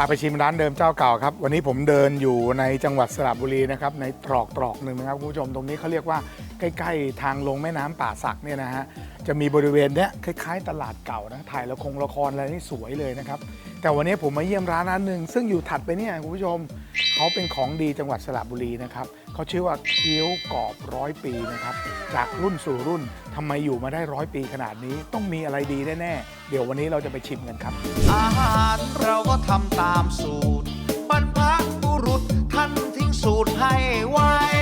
าไปชิมร้านเดิมเจ้าเก่าครับ วันนี้ผมเดินอยู่ในจังหวัดสระบุรีนะครับในตรอกตรอกหนึ่งนะครับคุณผู้ชมตรงนี้เขาเรียกว่าใกล้ ๆ ทางลงแม่น้ำป่าสักเนี่ยนะฮะ จะมีบริเวณเนี้ยคล้ายๆ ตลาดเก่านะถ่ายละครละครอะไรนี่สวยเลยนะครับ แต่วันนี้ผมมาเยี่ยมร้านร้านหนึ่งซึ่งอยู่ถัดไปเนี่ยคุณผู้ชมเขาเป็นของดีจังหวัดสระบุรีนะครับเขาชื่อว่าเกี๊ยวกรอบร้อยปีนะครับจากรุ่นสู่รุ่นทำไมอยู่มาได้ร้อยปีขนาดนี้ต้องมีอะไรดีแน่ๆเดี๋ยววันนี้เราจะไปชิมกันครับ อาหารเราก็ทำตามสูตร บรรพบุรุษท่านทิ้งสูตรให้ไว้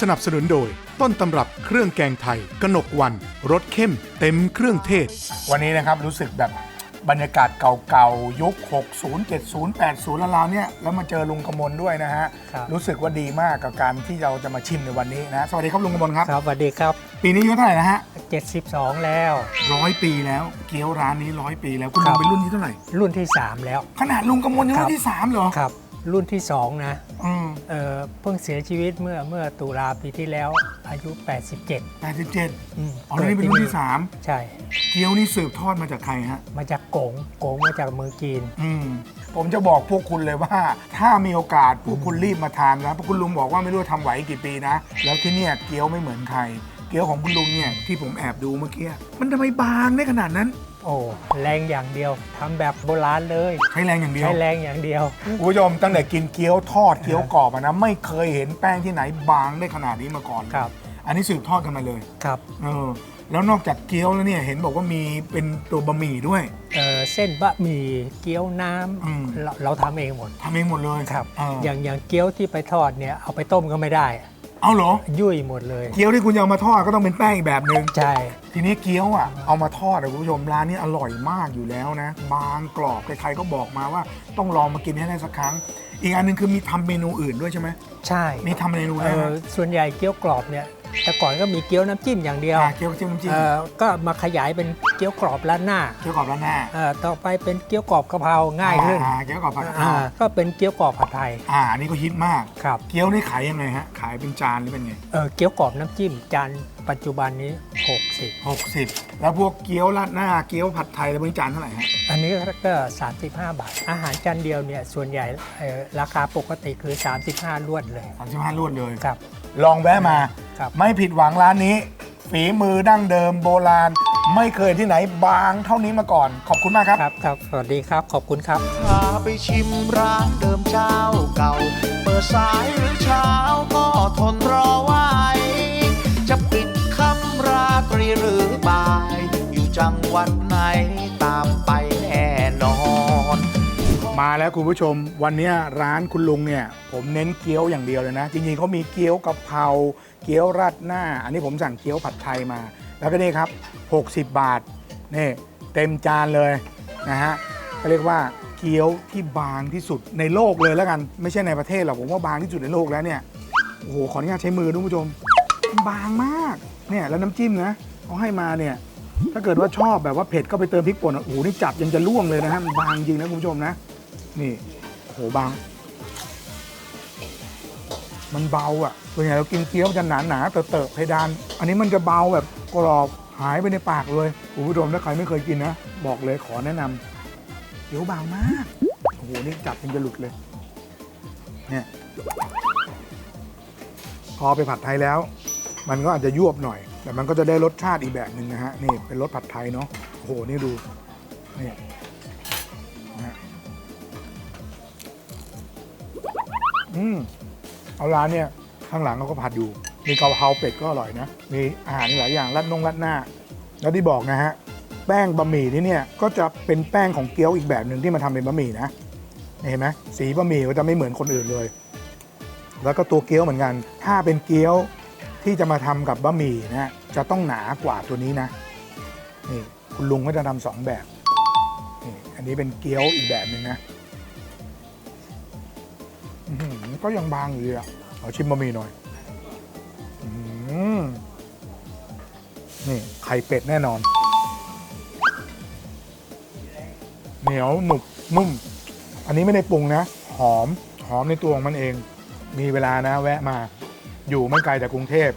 สนับสนุนโดย ต้นตำรับเครื่องแกงไทย กนกวันรสเข้ม เต็มเครื่องเทศ วันนี้นะครับรู้สึกแบบบรรยากาศเก่าๆ ยุค 60 70 80แล้วราวๆเนี่ยแล้วมาเจอลุงกมลด้วยนะฮะ ครับ รู้สึกว่าดีมากกับการที่เราจะมาชิมในวันนี้นะ สวัสดีครับลุงกมลครับ ครับสวัสดีครับ ปีนี้อายุเท่าไหร่นะฮะ72 แล้ว ร้อยปีแล้วเกี๊ยวร้านนี้ร้อยปีแล้วคุณลุครังบ เป็นรุ่นที่เท่าไหร่ รุ่นที่ 3 แล้ว ขนาดลุงกมลยังครัรุ่บนที่สามเหรอ ครับ รุ่นที่2นะอืมเอ่อเพิ่งเสียชีวิตเมื่อเมื่อตุลาปีที่แล้วอายุ 87 แปดสิบเจ็ดอืมอ๋อนี่เป็นรุ่นที่สามใช่ เกี๊ยวนี่สืบทอดมาจากใครฮะ มาจากกงกงมาจากเมืองจีน อืม ผมจะบอกพวกคุณเลยว่า ถ้ามีโอกาสพวกคุณรีบมาทานนะเพราะคุณลุงบอกว่าไม่รู้ว่าทำไหวกี่ปีนะ แล้วที่เนี่ยเกี๊ยวไม่เหมือนใคร เกี๊ยวของคุณลุงเนี่ยที่ผมแอบดูเมื่อกี้ มันทำไมบางได้ขนาดนั้น โอ้แรงอย่างเดียวทำแบบโบราณเลยใช้แรงอย่างเดียวใช้แรงอย่างเดียว คุณผู้ชมตั้งแต่กินเกี๊ยวทอดเกี๊ยวกรอบอะนะไม่เคยเห็นแป้งที่ไหนบางได้ขนาดนี้มาก่อนเลยครับ อันนี้สืบทอดกันมาเลยครับเออแล้วนอกจากเกี๊ยวแล้วเนี่ยเห็นบอกว่ามีเป็นตัวบะหมี่ด้วย เอ่อเส้นบะหมี่เกี๊ยวน้อืมำเราเราทำเองหมดทำเองหมดเลยครับ เอออย่างอย่างเกี๊ยวที่ไปทอดเนี่ยเอาไปต้มก็ไม่ได้ เอาเหรอ ยุ่ยหมดเลย เกี๊ยวที่คุณจะเอามาทอดก็ต้องเป็นแป้งอีกแบบหนึ่งใช่ ทีนี้เกี๊ยวอะเอามาทอดอะคุณผู้ชมร้านนี้อร่อยมากอยู่แล้วนะ บางกรอบใครๆก็บอกมาว่าต้องลองมากินให้ได้สักครั้ง อีกอันหนึงคือมีทำเมนูอื่นด้วยใช่ไหมใช่มีทำเมนูเออะไรอนะส่วนใหญ่เกี๊ยวกรอบเนี่ย แต่ก่อนก็มีเกี๊ยวน้ำจิ้มอย่างเดียวอ่าเกี๊ยวจิ้มน้ำจิ้มเออก็มาขยายเป็นเกี๊ยวกรอบร้านหน้าเกี๊ยวกรอบร้านหน้าเออต่อไปเป็นเกี๊ยวกรอบกะเพราง่ายขึ้นอ่าเกี๊ยวกรอบผัดกะเพราอ่าก็เป็นเกี๊ยวกรอบผัดไทยอ่าอันนี้ก็ฮิตมาก ครับเกี๊ยวนี่ขายยังไงฮะ ขายเป็นจานหรือเป็นไง เออเกี๊ยวกรอบน้ำจิ้มจานปัจจุบันนี้ 60 60 แล้วพวกเกี๊ยวราดหน้า เกี๊ยวผัดไทยแล้วเป็นจานเท่าไหร่ฮะ อันนี้ก็ 35 บาท อาหารจานเดียวเนี่ยส่วนใหญ่เอ่อราคาปกติคือ 35รวดเลย35รวดเลย ครับ ลองแวะมา ครับ ไม่ผิดหวังร้านนี้ ฝีมือดั้งเดิมโบราณ ไม่เคยที่ไหนบางเท่านี้มาก่อน ขอบคุณมากครับ ครับครับ สวัสดีครับ ขอบคุณครับ พาไปชิมร้านเดิมเจ้าเก่า เปิดสายหรือเช้าก็ทนรอไว้ จะปิดคำราตรีหรือบ่าย อยู่จังหวัดไหนตามไปแน่นอน มาแล้วคุณผู้ชมวันนี้ร้านคุณลุงเนี่ย ผมเน้นเกี๊ยวอย่างเดียวเลยนะ จริงๆเขามีเกี๊ยวกะเพราเกี๊ยวราดหน้า อันนี้ผมสั่งเกี๊ยวผัดไทยมา แล้วก็นี่ครับ 60 บาทนี่เต็มจานเลยนะฮะก็เรียกว่าเกี๊ยวที่บางที่สุดในโลกเลยแล้วกัน ไม่ใช่ในประเทศหรอกผมว่าบางที่สุดในโลกแล้วเนี่ยโอ้โหขออนุญาตใช้มือด้วยคุณผู้ชม บางมากเนี่ยแล้วน้ำจิ้มนะเขาให้มาเนี่ยถ้าเกิดว่าชอบแบบว่าเผ็ดก็ไปเติมพริกป่นโอ้โหนี่จับยังจะล่วงเลยนะฮะมันบางจริงนะคุณผู้ชมนะ นี่โหบาง มันเบาอะส่วนใหญ่เรากินเกี๊ยวมันจะหนาหนาๆเตอะเตอะเพดาน อันนี้มันจะเบาแบบกรอบหายไปในปากเลยคุณผู้ชมถ้าใครไม่เคยกินนะ บอกเลยขอแนะนำเกี๊ยวบางมากโอ้โหนี่จับยังจะหลุดเลยเนี่ยพอไปผัดไทยแล้ว มันก็อาจจะยวบหน่อย แต่มันก็จะได้รสชาติอีกแบบหนึ่งนะฮะนี่เป็นรสผัดไทยเนาะโอ้โหนี่ดูนี่ อืมเอาร้านเนี่ยข้างหลังเขาก็ผัดอยู่ มีกะเพราเป็ดก็อร่อยนะ มีอาหารหลายอย่างรัดนงรัดหน้า แล้วที่บอกนะฮะ แป้งบะหมี่นี่เนี่ยก็จะเป็นแป้งของเกี๊ยวอีกแบบหนึ่งที่มาทำเป็นบะหมี่นะ เห็นไหมสีบะหมี่ก็จะไม่เหมือนคนอื่นเลย แล้วก็ตัวเกี๊ยวเหมือนกัน ถ้าเป็นเกี๊ยวที่จะมาทำกับบะหมี่นะจะต้องหนากว่าตัวนี้นะนี่คุณลุงก็จะทำสองแบบนี่อันนี้เป็นเกี๊ยวอีกแบบหนึ่งนะ ก็ยังบางอยู่อะเอาชิมบะหมี่หน่อยอื้อหือนี่ไข่เป็ดแน่นอน เหนียวหนุบนุ่ม อันนี้ไม่ได้ปรุงนะ หอมหอมในตัวของมันเอง มีเวลานะ แวะมา อยู่ไม่ไกลจากกรุงเทพ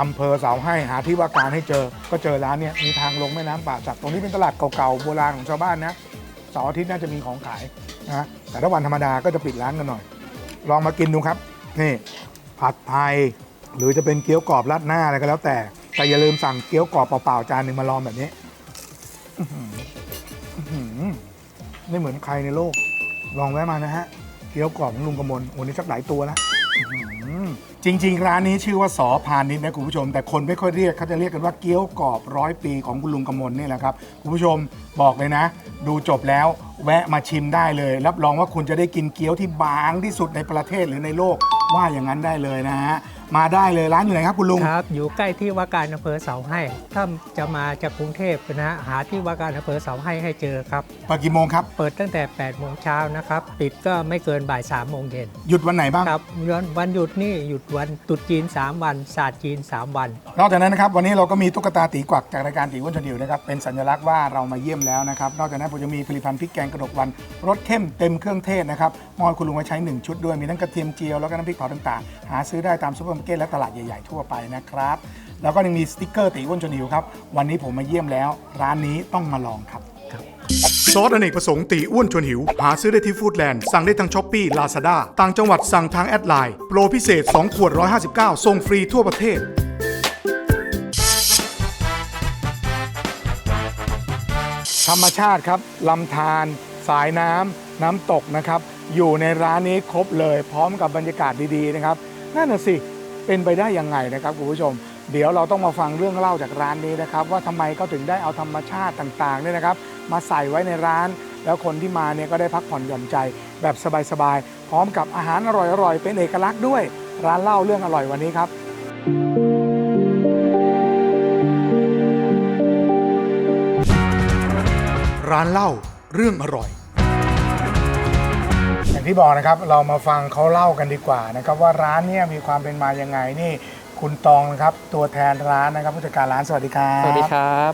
อำเภอเสาให้หาที่ว่าการให้เจอ ก็เจอร้านเนี้ยมีทางลงแม่น้ำป่าสักตรงนี้เป็นตลาดเก่าๆโบราณของชาวบ้านนะเสาร์อาทิตย์น่าจะมีของขายนะแต่ถ้าวันธรรมดาก็จะปิดร้านกันหน่อย ลองมากินดูครับ นี่ ผัดไทย หรือจะเป็นเกี๊ยวกรอบราดหน้าอะไรก็แล้วแต่ แต่อย่าลืมสั่งเกี๊ยวกรอบเปล่าๆจานหนึ่งมาลองแบบนี้ไม่เหมือนใครในโลก ลองแวะมานะฮะ เกี๊ยวกรอบของลุงกมลวันนี้สักหลายตัวแล้ว จริง ๆ ร้านนี้ชื่อว่าสอพานิชนะคุณผู้ชม แต่คนไม่ค่อยเรียกเขาจะเรียกกันว่าเกี๊ยวกรอบร้อยปีของคุณลุงกมลนี่แหละครับคุณผู้ชมบอกเลยนะ ดูจบแล้วแวะมาชิมได้เลย รับรองว่าคุณจะได้กินเกี๊ยวที่บางที่สุดในประเทศหรือในโลกว่าอย่างนั้นได้เลยนะฮะ มาได้เลยร้านอยู่ไหนครับคุณลุง ครับ อยู่ใกล้ที่ว่าการอำเภอเสาให้ ถ้าจะมาจากกรุงเทพนะฮะหาที่ว่าการอำเภอเสาให้ให้เจอครับ เปิดกี่โมงครับ เปิดตั้งแต่ 8 โมงเช้านะครับ ปิดก็ไม่เกินบ่าย 3 โมงเย็นหยุดวันไหนบ้าง ครับวันวันหยุดนี่หยุดวันตรุษจีน 3 วันศาสตร์จีน 3 วัน นอกจากนั้นนะครับวันนี้เราก็มีตุ๊กตาตีกวักจากรายการตีอ้วนชวนหิวนะครับเป็นสัญลักษณ์ว่าเรามาเยี่ยมแล้วนะครับนอกจากนั้นผมจะมีผลิตภัณฑ์พริกแกงกระดกวันรสเข้มเต็มเครื่องเทศนะครับมอบให้คุณลุงไว้ใช้1ชุดด้วยมีทั้งกระเทียมเจียวแล้วก็น้ำพริกเผาต่างๆ หาซื้อได้ตามซูเปอร์มาร์เก็ตและตลาดใหญ่ๆทั่วไปนะครับ แล้วก็ยังมีสติกเกอร์ตีอ้วนชวนหิวครับ วันนี้ผมมาเยี่ยมแล้ว ร้านนี้ต้องมาลองครับ ซอสอเนกประสงค์ตีอ้วนชวนหิว หาซื้อได้ที่ฟู้ดแลนด์ สั่งได้ทางช้อปปี้ลาซาด้าต่างจังหวัดสั่งทางแอดไลน์ โปรพิเศษ 2 ขวด 159ส่งฟรีทั่วประเทศ ธรรมชาติครับลำธารสายน้ำน้ำตกนะครับ อยู่ในร้านนี้ครบเลย พร้อมกับบรรยากาศดีๆนะครับนั่นน่ะสิ เป็นไปได้ยังไงนะครับคุณผู้ชม เดี๋ยวเราต้องมาฟังเรื่องเล่าจากร้านนี้นะครับ ว่าทำไมเขาถึงได้เอาธรรมชาติต่างๆเนี่ยนะครับ มาใส่ไว้ในร้าน แล้วคนที่มาเนี่ยก็ได้พักผ่อนหย่อนใจ แบบสบายๆพร้อมกับอาหารอร่อยๆเป็นเอกลักษณ์ด้วย ร้านเล่าเรื่องอร่อยวันนี้ครับ ร้านเล่าเรื่องอร่อยางที่บอกนะครับเรามาฟังเขาเล่ากันดีกว่านะครับว่าร้านเนี้มีความเป็นมายังไงนี่คุณตองนะครับตัวแทนร้านนะครับผู้จัดการร้านสวัสดีครับสวัสดีครับ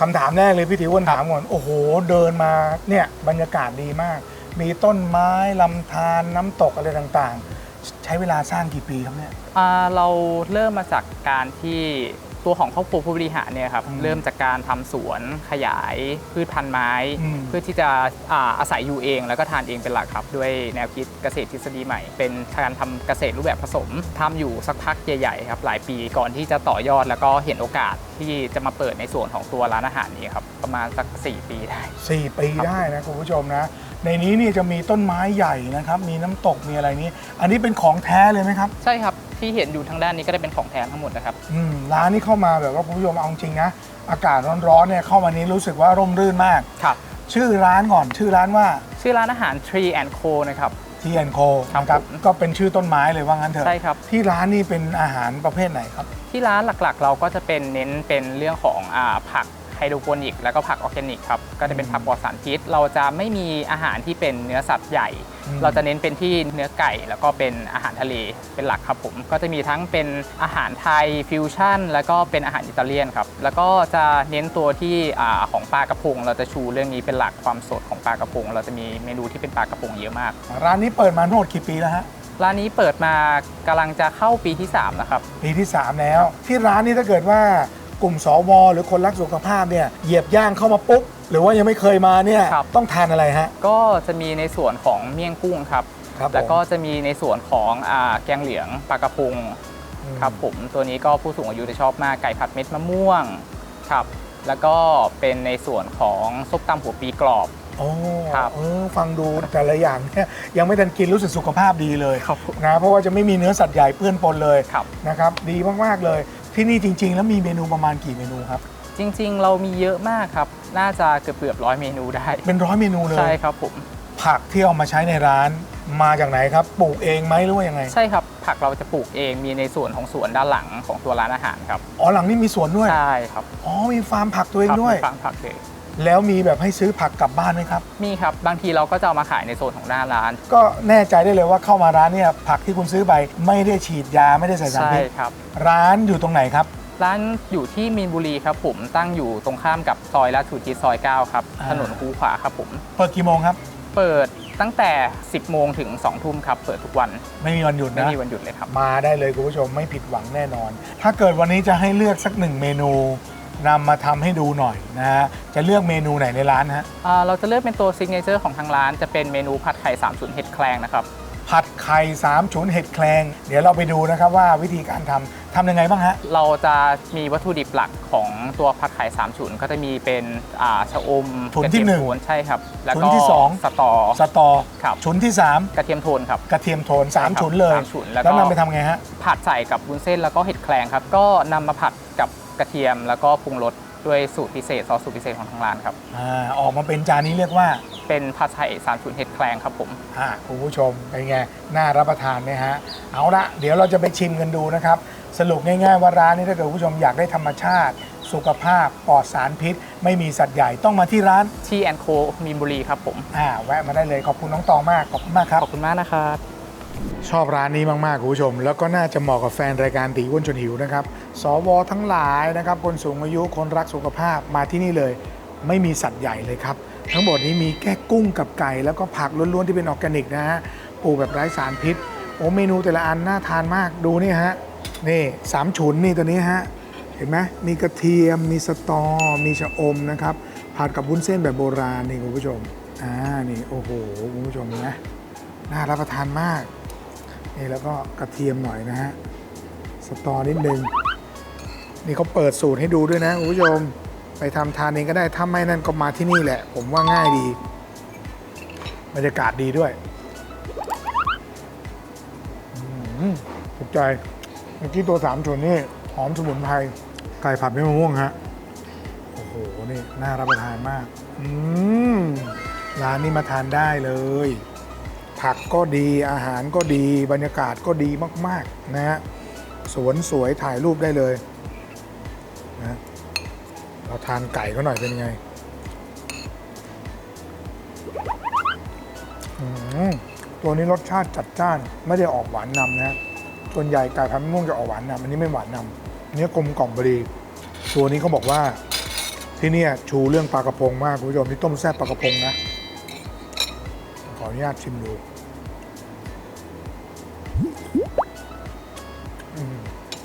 คำถามแรกเลยพี่ติวอ้วนถามก่อนโอ้โหเดินมาเนี่ยบรรยากาศดีมาก มีต้นไม้ลำธารน้ำตกอะไรต่างๆ ใช้เวลาสร้างกี่ปีครับเนี่ย อ่าเราเริ่มมาจากการที่ ตัวของครอบครัวผู้บริหารเนี่ยครับอืมเริ่มจากการทำสวนขยายพืชพันธุ์ไม้อืมเพื่อที่จะอาอาศัยอยู่เอง แล้วก็ทานเองเป็นหลักครับ ด้วยแนวคิดเกษตรทฤษฎีใหม่ เป็นการทำเกษตรรูปแบบผสมทำอยู่สักพักใหญ่ๆครับหลายปีก่อนที่จะต่อยอดแล้วก็เห็นโอกาสที่จะมาเปิดในส่วนของตัวร้านอาหารนี้ครับประมาณสัก 4 ปีได้สี่ปีได้นะคุณผู้ชมนะ ในนี้นี่จะมีต้นไม้ใหญ่นะครับ มีน้ำตกมีอะไรนี้ อันนี้เป็นของแท้เลยไหมครับ ใช่ครับ ที่เห็นอยู่ทางด้านนี้ก็ได้เป็นของแทนทั้งหมดนะครับ อืมร้านนี้เข้ามาแบบว่าคุณผู้ชมเอาจริงนะอากาศร้อนๆเนี่ยเข้ามานี้รู้สึกว่าร่มรื่นมาก ครับ ชื่อร้านก่อนชื่อร้านว่า ชื่อร้านอาหาร Tree and Co นะครับ ทีแอนโคครับนะครับผม ก็เป็นชื่อต้นไม้เลยว่างั้นเถอะใช่ครับ ที่ร้านนี่เป็นอาหารประเภทไหนครับ ที่ร้านหลักๆ เราก็จะเป็นเน้นเป็นเรื่องของอาผัก ไฮโดรโปนิก แล้วก็ผักออร์แกนิกครับ ก็จะเป็นผักปลอดสารพิษ เราจะไม่มีอาหารที่เป็นเนื้อสัตว์ใหญ่อืมเราจะเน้นเป็นที่เนื้อไก่ แล้วก็เป็นอาหารทะเลเป็นหลักครับผม ก็จะมีทั้งเป็นอาหารไทยฟิวชั่น แล้วก็เป็นอาหารอิตาเลียนครับ แล้วก็จะเน้นตัวที่อาของปลากระพง เราจะชูเรื่องนี้เป็นหลักความสดของปลากระพง เราจะมีเมนูที่เป็นปลากระพงเยอะมาก ร้านนี้เปิดมาทั้งหมดกี่ปีแล้วฮะร้านนี้เปิดมากำลังจะเข้าปีที่สามแล้วครับ ปีที่ 3 แล้ว ที่ร้านนี้ถ้าเกิดว่า กลุ่มสวหรือคนรักสุขภาพเนี่ยเหยียบย่างเข้ามาปุ๊บหรือว่ายังไม่เคยมาเนี่ยครับ ต้องทานอะไรฮะ ก็จะมีในส่วนของเมี่ยงกุ้งครับ ครับผมแล้วก็จะมีในส่วนของอาแกงเหลืองปลากระพงอืม ครับผมตัวนี้ก็ผู้สูงอายุจะชอบมากไก่ผัดเม็ดมะม่วงครับแล้วก็เป็นในส่วนของซุปตำหัวปีกรอบ โอ้ครับเออฟังดูแต่ละอย่างเนี่ยยังไม่ทันกินรู้สึกสุขภาพดีเลยครับผม นะเพราะว่าจะไม่มีเนื้อสัตว์ใหญ่เปื้อนปนเลยครับ นะครับ ดีมาก ๆ เลย ที่นี่จริง ๆ แล้วมีเมนูประมาณกี่เมนูครับ จริง ๆ เรามีเยอะมากครับ น่าจะเกือบเกือบร้อยเมนูได้ เป็นร้อยเมนูเลย ใช่ครับผม ผักที่เอามาใช้ในร้านมาจากไหนครับ ปลูกเองไหมหรือว่ายังไง ใช่ครับ ผักเราจะปลูกเอง มีในส่วนของสวนด้านหลังของตัวร้านอาหารครับ อ๋อ หลังนี้มีสวนด้วย ใช่ครับ อ๋อ มีฟาร์มผักตัวเองครับด้วย มีฟาร์มผักเลย แล้วมีแบบให้ซื้อผักกลับบ้านไหมครับ มีครับบางทีเราก็จะเอามาขายในโซนของหน้าร้าน ก็แน่ใจได้เลยว่าเข้ามาร้านเนี่ยผักที่คุณซื้อไปไม่ได้ฉีดยาไม่ได้ใส่สารใช่พิษครับ ร้านอยู่ตรงไหนครับ ร้านอยู่ที่มีนบุรีครับผมตั้งอยู่ตรงข้ามกับซอยราชสุทิศซอย9ครับอ่า ถนนคูขวาครับผม เปิดกี่โมงครับ เปิดตั้งแต่ 10 โมงถึง 2 ทุ่มครับ เปิดทุกวันไม่มีวันหยุดไม่นะ มีวันหยุดเลยครับ มาได้เลยคุณผู้ชมไม่ผิดหวังแน่นอน ถ้าเกิดวันนี้จะให้เลือกสักหนึ่งเมนู นำมาทำให้ดูหน่อยนะฮะจะเลือกเมนูไหนในร้านฮะอ่าเราจะเลือกเป็นตัวซิกเนเจอร์ของทางร้าน จะเป็นเมนูผัดไข่3ศูนย์เห็ดแคลงนะครับ ผัดไข่สามฉุนเห็ดแคลง เดี๋ยวเราไปดูนะครับว่าวิธีการทำทำยังไงบ้างฮะ เราจะมีวัตถุดิบหลักของตัวผัดไข่สามฉุนก็จะมีเป็นอ่าชะอมฉุนกระที่เทียมหนึ่งโทนใช่ครับ แล้วฉุนก็ที่สอง สตอ สตอครับ ฉุนที่กระเทียมโทนครับ3กระเทียมโทน3ใช่ครับฉุนเลย สามฉุนแล้วก็ แล้วนำไปทำไงฮะ ผัดใส่กับวุ้นเส้นแล้วก็เห็ดแคลงครับ ก็นำมาผัดกับ กระเทียมแล้วก็ปรุงรสด้วยสูตรพิเศษซอสสูตรพิเศษของทางร้านครับ อ่าออกมาเป็นจานนี้เรียกว่าเป็นผัดไข่สามฉุนเห็ดแคลงครับผม อ่าคุณผู้ชมเป็นไงน่ารับประทานไหมฮะเอาละเดี๋ยวเราจะไปชิมกันดูนะครับ สรุปง่ายๆว่าร้านนี้ถ้าเกิดคุณผู้ชมอยากได้ธรรมชาติ สุขภาพปลอดสารพิษ ไม่มีสัตว์ใหญ่ต้องมาที่ร้านที่แอนโคมีนบุรีครับผม อ่าแวะมาได้เลยขอบคุณน้องตองมากขอบคุณมากครับ ขอบคุณมากนะครับ ชอบร้านนี้มากๆคุณผู้ชม แล้วก็น่าจะเหมาะกับแฟนรายการตีอ้วนชนหิวนะครับสวทั้งหลายนะครับคนสูงอายุคนรักสุขภาพมาที่นี่เลย ไม่มีสัตว์ใหญ่เลยครับ ทั้งหมดนี้มีแค่กุ้งกับไก่ แล้วก็ผักล้วนๆที่เป็นออร์แกนิกนะฮะปลูกแบบไร้สารพิษโอ้เมนูแต่ละอันน่าทานมากดูนี่ฮะนี่สามฉุนนี่ตัวนี้ฮะเห็นไหมมีกระเทียมมีสตอ มีชะอมนะครับผัดกับวุ้นเส้นแบบโบราณนี่คุณผู้ชมอ่านี่โอ้โหคุณผู้ชมนะน่ารับประทานมาก นี่แล้วก็กระเทียมหน่อยนะฮะสตอนิดนึงนี่เขาเปิดสูตรให้ดูด้วยนะคุณผู้ชมไปทำทานเองก็ได้ถ้าไม่นั่นก็มาที่นี่แหละ ผมว่าง่ายดี บรรยากาศดีด้วยอืมถูกใจเมื่อกี้ตัวสามส่วนนี่หอมสมุนไพรไก่ผัดไม่มะม่วงฮะโอ้โหนี่น่ารับประทานมาก อืมร้านนี้มาทานได้เลย ผักก็ดีอาหารก็ดีบรรยากาศก็ดีมากๆนะฮะสวนสวยถ่ายรูปได้เลยนะเราทานไก่ก็หน่อยเป็นไงตัวนี้รสชาติจัดจ้านไม่ได้ออกหวานนำนะส่วนใหญ่ไก่พันธุ์ม่วงจะออกหวานนำอันนี้ไม่หวานนำอันนี้กลมกล่อมพอดีตัวนี้เขาบอกว่าที่นี่ชูเรื่องปลากระพงมากคุณผู้ชมที่ต้มแซ่บปลากระพงนะขออนุญาตชิมดู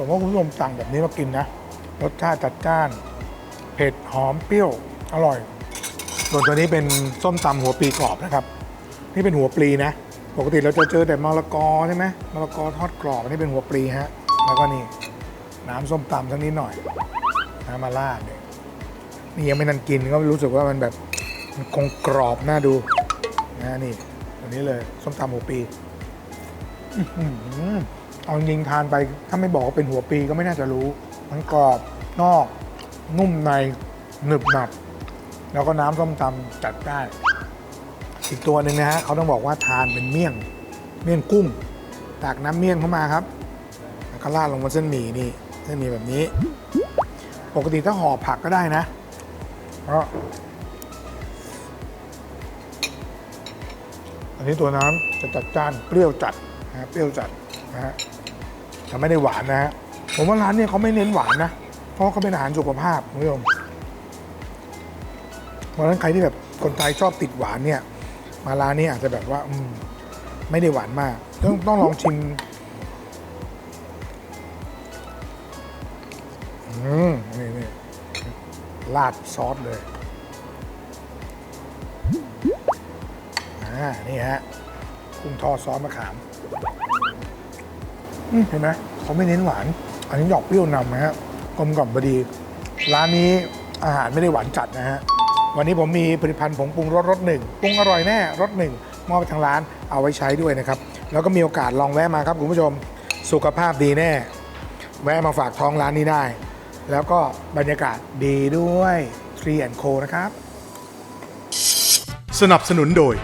ผมว่าคุณผู้ชมสั่งแบบนี้มากินนะ รสชาติจัดจ้าน เผ็ดหอมเปรี้ยว อร่อย ส่วนตัวนี้เป็นส้มตำหัวปลีกรอบนะครับ นี่เป็นหัวปลีนะ ปกติเราจะเจอแต่มะละกอใช่ไหมมะละกอทอดกรอบอันนี้เป็นหัวปลีฮะ แล้วก็นี่ น้ำส้มตำสักนิดหน่อยน้ำมาลาดเนี่ยนี่ยังไม่นันกินก็รู้สึกว่ามันแบบมันคงกรอบน่าดูนะนี่ตัวนี้เลยส้มตำหัวปีอื้อหือ เอาจริงทานไปถ้าไม่บอกว่าเป็นหัวปีก็ไม่น่าจะรู้ มันกรอบนอก นุ่มในหนึบหนับ แล้วก็น้ำส้มตำจัดได้ อีกตัวหนึ่งนะฮะเขาต้องบอกว่าทานเป็นเมี่ยง เมี่ยงกุ้งตักน้ำเมี่ยงเข้ามาครับแล้วก็ราดลงบนเส้นหมี่นี่เส้นหมี่แบบนี้ ปกติถ้าห่อผักก็ได้นะเพราะอันนี้ตัวน้ำจะจัดจ้านเปรี้ยวจัดนะเปรี้ยวจัด นะฮะแต่ไม่ได้หวานนะฮะผมว่าร้านเนี่ยเขาไม่เน้นหวานนะ เพราะเขาเป็นอาหารสุขภาพคุณผู้ชมเพราะฉะนั้นใครที่แบบคนไทยชอบติดหวานเนี่ย มาร้านนี้อาจจะแบบว่าอืมไม่ได้หวานมาก ต้องต้องลองชิมอืมนี่นี่ราดซอสเลยอ่านี่ฮะกุ้งทอดซอสมะขาม เห็นไหมเขาไม่เน้นหวาน อันนี้ดอกเปรี้ยวนำนะฮะกลมกล่อมพอดี ร้านนี้อาหารไม่ได้หวานจัดนะฮะ วันนี้ผมมีผลิตภัณฑ์ผงปรุงรสรสหนึ่งปรุงอร่อยแน่รสหนึ่งมอบไปทางร้านเอาไว้ใช้ด้วยนะครับ แล้วก็มีโอกาสลองแวะมาครับคุณผู้ชมสุขภาพดีแน่ แวะมาฝากท้องร้านนี้ได้ แล้วก็บรรยากาศดีด้วยทรีแอนโคนะครับ สนับสนุนโดย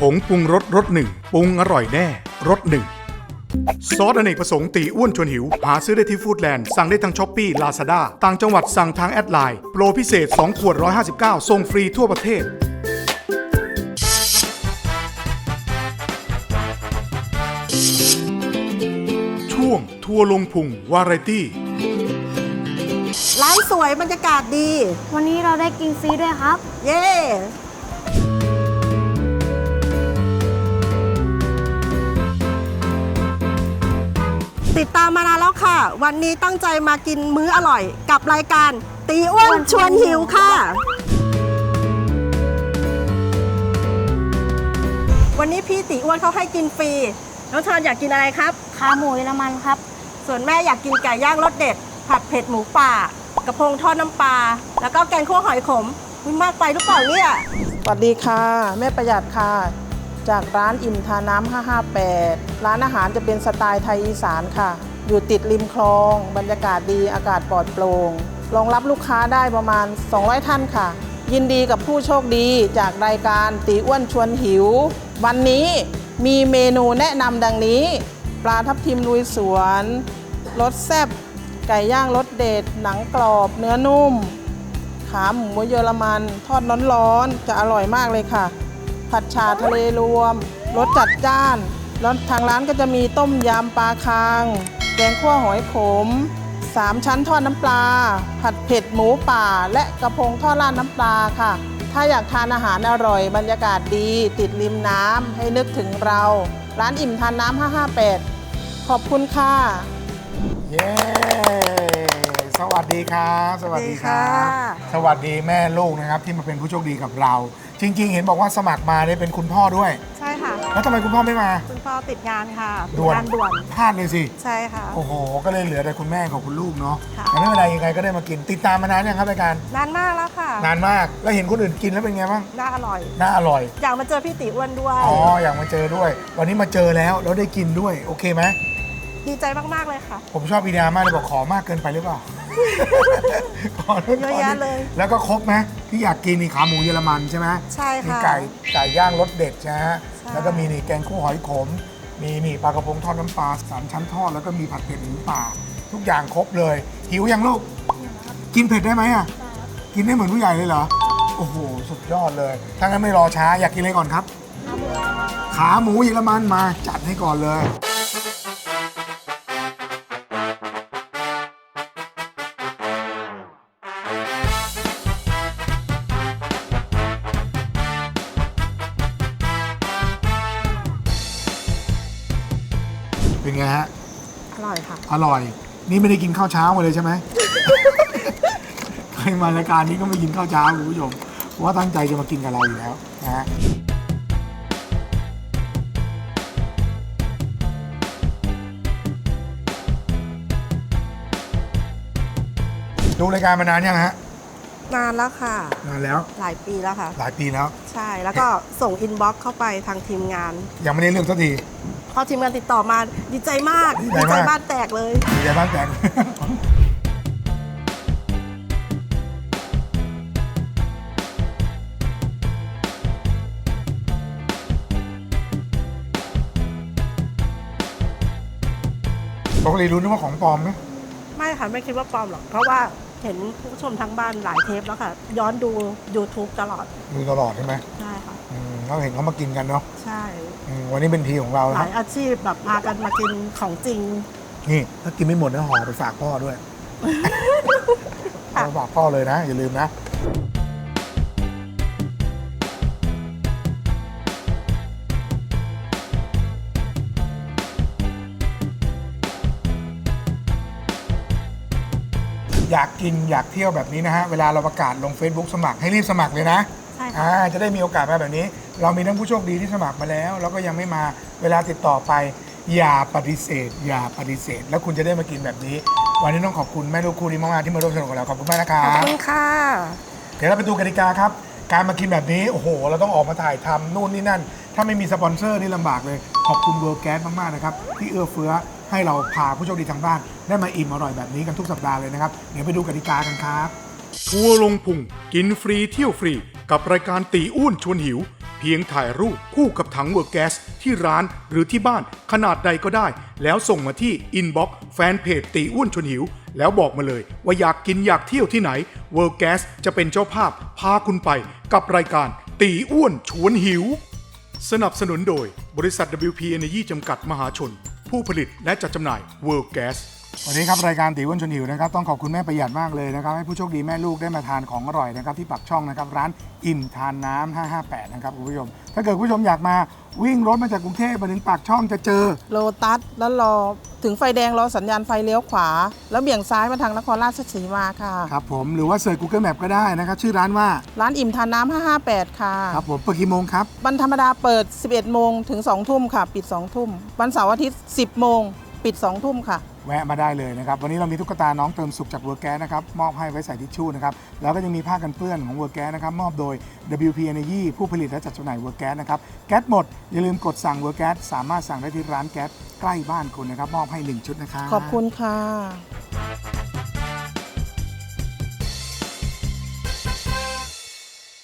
ผงปรุงรสรสหนึ่งปรุงอร่อยแน่รสหนึ่ง ซอสอเนกประสงค์ตีอ้วนชวนหิว หาซื้อได้ที่ฟู้ดแลนด์ สั่งได้ทางช้อปปี้ลาซาด้าต่างจังหวัดสั่งทางแอดไลน์โปรพิเศษ 2 ขวด 159ส่งฟรีทั่วประเทศ ช่วงทัวร์ลงพุงวาไรตี้ ร้านสวยบรรยากาศดี วันนี้เราได้กินฟรีด้วยครับ เย้ ติดตามมานานแล้วค่ะ วันนี้ตั้งใจมากินมื้ออร่อย กับรายการ ตีอ้วนชวนหิวค่ะ วันนี้พี่ตีอ้วนเขาให้กินฟรี น้องชอนอยากกินอะไรครับ ขาหมูเยอรมันครับ ส่วนแม่อยากกินไก่ย่างรสเด็ด ผัดเผ็ดหมูป่า กระพงทอดน้ำปลา แล้วก็แกงคั่วหอยขมอุ๊ยมากไปหรือเปล่าเนี่ย สวัสดีค่ะ แม่ประหยัดค่ะ จากร้านอิ่มทาน้ำ 558 ร้านอาหารจะเป็นสไตล์ไทยอีสานค่ะ อยู่ติดริมคลอง บรรยากาศดีอากาศปลอดโปร่งรองรับลูกค้าได้ประมาณ 200 ท่านค่ะ ยินดีกับผู้โชคดีจากรายการตีอ้วนชวนหิว วันนี้มีเมนูแนะนำดังนี้ ปลาทับทิมลุยสวนรสแซ่บไก่ย่างรสเด็ด หนังกรอบ เนื้อนุ่ม ขาหมูเยอรมัน ทอดร้อนๆจะอร่อยมากเลยค่ะ ผัดชาทะเลรวมรสจัดจ้าน แล้วทางร้านก็จะมีต้มยำปลาคาง แกงขั่วหอยขมสามชั้นทอดน้ำปลา ผัดเผ็ดหมูป่า และกระพงทอดราดน้ำปลาค่ะ ถ้าอยากทานอาหารอร่อย บรรยากาศดี ติดริมน้ำให้นึกถึงเรา ร้านอิ่มทานน้ำ558 ขอบคุณค่ะ เย้ สวัสดีครับ สวัสดีครับ สวัสดีค่ะสวัสดีแม่ลูกนะครับที่มาเป็นผู้โชคดีกับเรา จริง ๆ เห็นบอกว่าสมัครมาเนี่ยเป็นคุณพ่อด้วย ใช่ค่ะ แล้วทำไมคุณพ่อไม่มา คุณพ่อติดงานค่ะด่วนงานด่วน พลาดเลยสิ ใช่ค่ะ โอ้โห ก็เลยเหลือแต่คุณแม่กับคุณลูกเนาะค่ะ แต่ไม่เป็นไรยังไงก็ได้มากิน ติดตามมานานยังครับรายการ นานมากแล้วค่ะ นานมาก แล้วเห็นคนอื่นกินแล้วเป็นไงบ้าง น่าอร่อย น่าอร่อย อยากมาเจอพี่ติอ้วนด้วย อ๋อ อยากมาเจอด้วย วันนี้มาเจอแล้ว แล้วได้กินด้วย โอเคไหม ดีใจมาก ๆ เลยค่ะ ผมชอบอีเดียมากเลยบอกขอมากเกินไปหรือเปล่า ขอนู่นเยอะขอแยะนี่เลยแล้วก็ครบไหมที่อยากกินนี่ขาหมูเยอรมันใช่ไหมใช่มีค่ะไก่ไก่ย่างรสเด็ดใช่ไหมฮะใช่ แล้วก็มีนี่แกงคั่วหอยขม มีนี่ปลากระพงทอดน้ำปลาสามชั้นทอดแล้วก็มีผัดเผ็ดหมูป่า ทุกอย่างครบเลย หิวยังลูกกินเผ็ดได้ไหมอะ กินได้เหมือนผู้ใหญ่เลยเหรอ โอ้โห สุดยอดเลย ถ้างั้นไม่รอช้า อยากกินอะไรก่อนครับ ขาหมูเยอรมันมาจัดให้ก่อนเลย ค่ะ อร่อย นี่ไม่ได้กินข้าวเช้ามาเลยใช่ไหม ใครมารายการนี้ก็ไม่กินข้าวเช้าคุณผู้ชมเพราะว่าตั้งใจจะมากินกับเราอยู่แล้วนะฮะดูรายการมานานยังฮะนานแล้วค่ะ นานแล้วหลายปีแล้วค่ะ หลายปีแล้ว ใช่แล้วก็ส่งอินบ็อกซ์เข้าไปทางทีมงาน ยังไม่ได้เลือกสักที พอทีมงานติดต่อมาดีใจมากดีใจดีใจมากบ้านแตกเลยดีใจบ้านแตกปกติรู้นึกว่าของปลอมไหมไม่ค่ะ ไม่คิดว่าปลอมหรอก เพราะว่า เห็นผู้ชมทั้งบ้านหลายเทปแล้วค่ะ ย้อนดู YouTube ตลอดดูตลอดใช่ไหมใช่ค่ะ อืมเราเห็นเขามากินกันเนาะใช่ อืมวันนี้เป็นทีของเราหแล้วลายอาชีพแบบพากันมากินของจริง นี่ถ้ากินไม่หมดนะห่อไปฝากพ่อด้วยเอาไปฝากพ่อเลยนะ อย่าลืมนะ อยากกินอยากเที่ยวแบบนี้นะฮะ เวลาเราประกาศลง Facebook สมัครให้รีบสมัครเลยนะใช่ค่ะอ่าจะได้มีโอกาสมาแบบนี้ เรามีทั้งผู้โชคดีที่สมัครมาแล้ว แล้วก็ยังไม่มาเวลาติดต่อไป อย่าปฏิเสธ อย่าปฏิเสธ แล้วคุณจะได้มากินแบบนี้ วันนี้ต้องขอบคุณแม่ลูกคู่นี้มากๆที่มาร่วมสนุกกับเราขอบคุณมากนะครัขอบบคุณค่ะ เดี๋ยวเราไปดูกติกาครับ การมากินแบบนี้โอ้โห เราต้องออกมาถ่ายทำนู่นนี่นั่น ถ้าไม่มีสปอนเซอร์นี่ลำบากเลยขอบคุณเวิร์แก๊สมากๆนะครับที่เอื้อเฟื้อ ให้เราพาผู้โชคดีทางบ้าน ได้มาอิ่มอร่อยแบบนี้กันทุกสัปดาห์เลยนะครับ เดี๋ยวไปดูกติกากันครับ ทัวร์ลงพุงกินฟรีเที่ยวฟรี กับรายการตีอ้วนชวนหิว เพียงถ่ายรูปคู่กับถังเวอร์แก๊สที่ร้านหรือที่บ้านขนาดใดก็ได้ แล้วส่งมาที่อินบ็อกซ์แฟนเพจตีอ้วนชวนหิว แล้วบอกมาเลย ว่าอยากกินอยากเที่ยวที่ไหนเวอร์แก๊สจะเป็นเจ้าภาพพาคุณไปกับรายการตีอ้วนชวนหิว สนับสนุนโดยบริษัท WP Energy จำกัดมหาชน ผู้ผลิตและจัดจำหน่าย World Gas วันนี้ครับรายการตีอ้วนชวนหิวนะครับต้องขอบคุณแม่ประหยัดมากเลยนะครับให้ผู้โชคดีแม่ลูกได้มาทานของอร่อยนะครับที่ปักช่องนะครับร้านอิ่มทานน้ำ558 นะครับคุณผู้ชม ถ้าเกิดคุณผู้ชมอยากมาวิ่งรถมาจากกรุงเทพมาถึงปากช่องจะเจอ โลตัสแล้วรอถึงไฟแดงรอสัญญาณไฟเลี้ยวขวา แล้วเบี่ยงซ้ายมาทางนครราชสีมาค่ะ ครับผมหรือว่าเสิร์ช Google Map ก็ได้นะครับชื่อร้านว่าร้านอิ่มทานน้ำ558 ค่ะครับผมเปิดกี่โมงครับวันธรรมดาเปิด 11 โมงถึง 2 ทุ่มค่ะ ปิด 2 ทุ่มวันเสาร์อาทิตย์ 10 โมง ปิด 2 ทุ่มค่ะ แวะมาได้เลยนะครับ วันนี้เรามีตุ๊กตาน้องเติมสุขจากเวอร์แกสนะครับมอบให้ไว้ใส่ทิชชู่นะครับแล้วก็ยังมีผ้ากันเปื้อนของเวอร์แกสนะครับมอบโดย WP Energy ผู้ผลิตและจัดจำหน่ายเวอร์แกสนะครับแก๊สหมด อย่าลืมกดสั่งเวอร์แกสสามารถสั่งได้ที่ร้านแก๊สใกล้บ้านคุณนะครับมอบให้1ชุดนะครับขอบคุณค่ะ